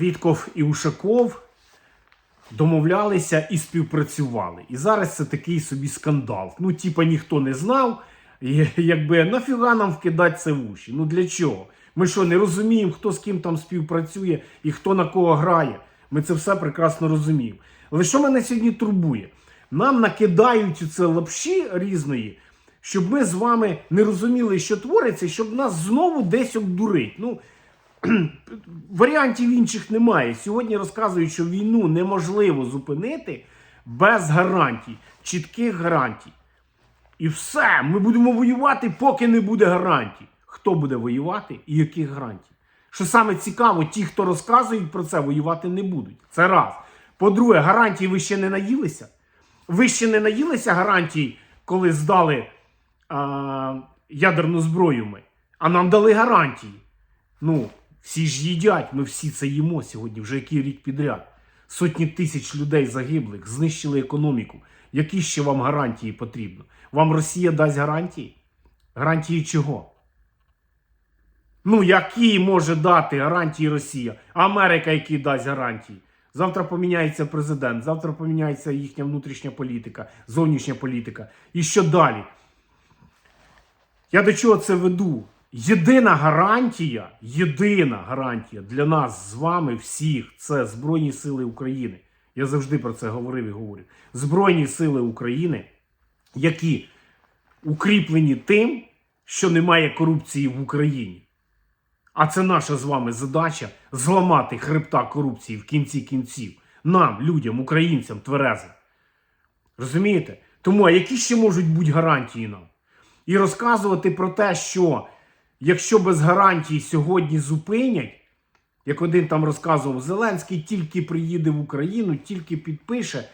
Вітков і Ушаков домовлялися і співпрацювали. І зараз це такий собі скандал. Ну, типа, ніхто не знав. І, якби нафіга нам вкидати це в уші? Ну для чого? Ми що, не розуміємо, хто з ким там співпрацює і хто на кого грає. Ми це все прекрасно розуміємо. Але що мене сьогодні турбує? Нам накидають це лапші різної, щоб ми з вами не розуміли, що твориться, щоб нас знову десь обдурить. Ну, варіантів інших немає. Сьогодні розказують, що війну неможливо зупинити без гарантій, чітких гарантій. І все, ми будемо воювати, поки не буде гарантій. Хто буде воювати і яких гарантій? Що саме цікаво, ті, хто розказують про це, воювати не будуть. Це раз. По-друге, гарантій ви ще не наїлися. Ви ще не наїлися гарантій, коли здали а, ядерну зброю ми, а нам дали гарантії. Ну, всі ж їдять, ми всі це їмо сьогодні, вже який рік підряд. Сотні тисяч людей загиблих, знищили економіку. Які ще вам гарантії потрібно? Вам Росія дасть гарантії? Гарантії чого? Ну, які може дати гарантії Росія? Америка, які дасть гарантії? Завтра поміняється президент, завтра поміняється їхня внутрішня політика, зовнішня політика. І що далі? Я до чого це веду? Єдина гарантія, єдина гарантія для нас з вами всіх це Збройні Сили України. Я завжди про це говорив і говорю. Збройні Сили України, які укріплені тим, що немає корупції в Україні. А це наша з вами задача зламати хребта корупції в кінці кінців. Нам, людям, українцям, тверезим. Розумієте? Тому а які ще можуть бути гарантії нам? І розказувати про те, що якщо без гарантій сьогодні зупинять, як один там розказував, Зеленський тільки приїде в Україну, тільки підпише,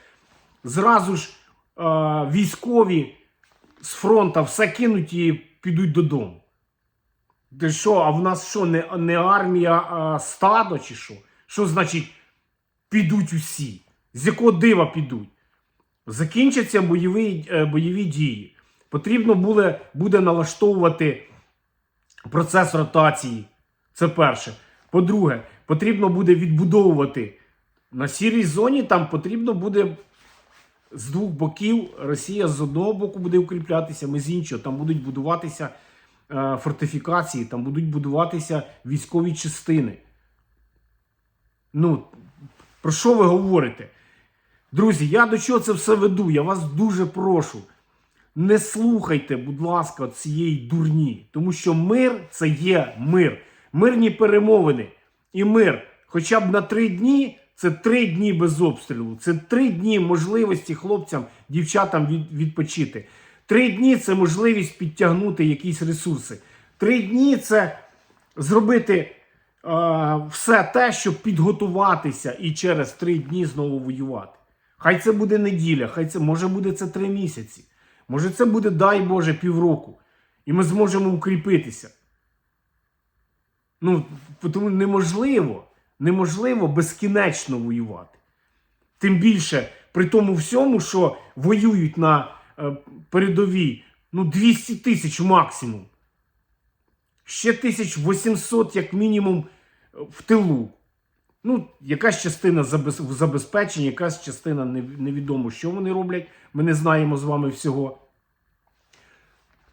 зразу ж е, військові з фронту все кинуть і підуть додому. Ти що, а в нас що, не, не армія, а стадо чи що? Що значить підуть усі? З якого дива підуть? Закінчаться бойові, е, бойові дії. Потрібно буде, буде налаштовувати процес ротації. Це перше. По-друге, потрібно буде відбудовувати на сірій зоні, там потрібно буде з двох боків. Росія з одного боку буде укріплятися, ми з іншого. Там будуть будуватися е, фортифікації, там будуть будуватися військові частини. Ну, про що ви говорите? Друзі, я до чого це все веду? Я вас дуже прошу. Не слухайте, будь ласка, цієї дурні, тому що мир це є мир. Мирні перемовини і мир хоча б на три дні це три дні без обстрілу. Це три дні можливості хлопцям, дівчатам від, відпочити. Три дні це можливість підтягнути якісь ресурси. Три дні це зробити е, все те, щоб підготуватися і через три дні знову воювати. Хай це буде неділя, хай це може буде це три місяці. Може, це буде, дай Боже, півроку. І ми зможемо укріпитися. Ну, тому неможливо, неможливо безкінечно воювати. Тим більше при тому всьому, що воюють на е, передовій ну, 200 тисяч максимум. Ще 1800, як мінімум, в тилу. Ну, якась частина забез- в забезпеченні, якась частина невідомо, що вони роблять. Ми не знаємо з вами всього.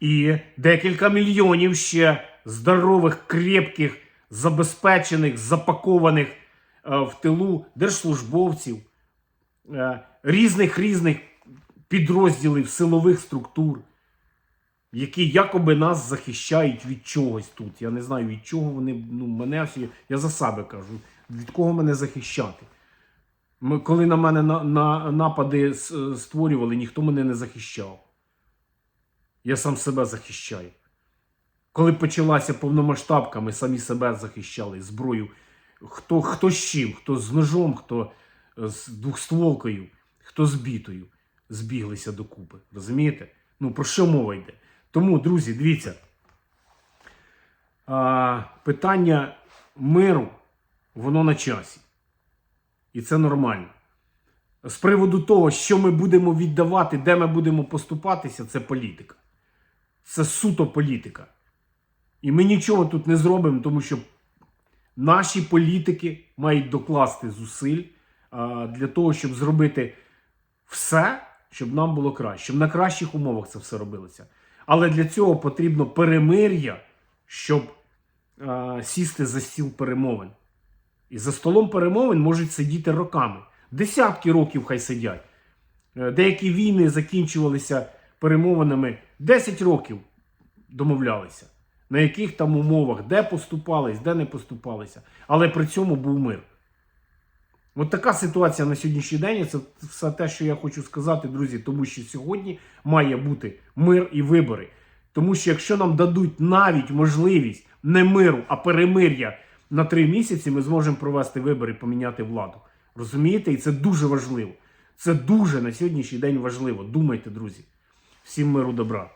І декілька мільйонів ще здорових, крепких, забезпечених, запакованих е, в тилу держслужбовців, е, різних різних підрозділів силових структур, які якоби нас захищають від чогось тут. Я не знаю від чого вони. Ну, мене всі, я за себе кажу, від кого мене захищати. Ми, коли на мене на, на, напади створювали, ніхто мене не захищав. Я сам себе захищаю. Коли почалася повномасштабка, ми самі себе захищали зброю. Хто, хто з чим, хто з ножом, хто з двохстволкою, хто з бітою. Збіглися докупи. Розумієте? Ну про що мова йде? Тому, друзі, дивіться. А, питання миру, воно на часі. І це нормально. З приводу того, що ми будемо віддавати, де ми будемо поступатися, це політика. Це суто політика. І ми нічого тут не зробимо, тому що Наші політики мають докласти зусиль для того, щоб зробити все, щоб нам було краще, щоб на кращих умовах це все робилося. Але для цього потрібно перемир'я, щоб сісти за стіл перемовин. І за столом перемовин можуть сидіти роками. Десятки років хай сидять. Е, Деякі війни закінчувалися перемовинами 10 років домовлялися. На яких там умовах, де поступались, де не поступалися. Але при цьому був мир. От така ситуація на сьогоднішній день. Це все те, що я хочу сказати, друзі, тому що сьогодні має бути мир і вибори. Тому що якщо нам дадуть навіть можливість не миру, а перемир'я на три місяці, ми зможемо провести вибори поміняти владу. Розумієте? І це дуже важливо. Це дуже на сьогоднішній день важливо. Думайте, друзі. Всім миру добра.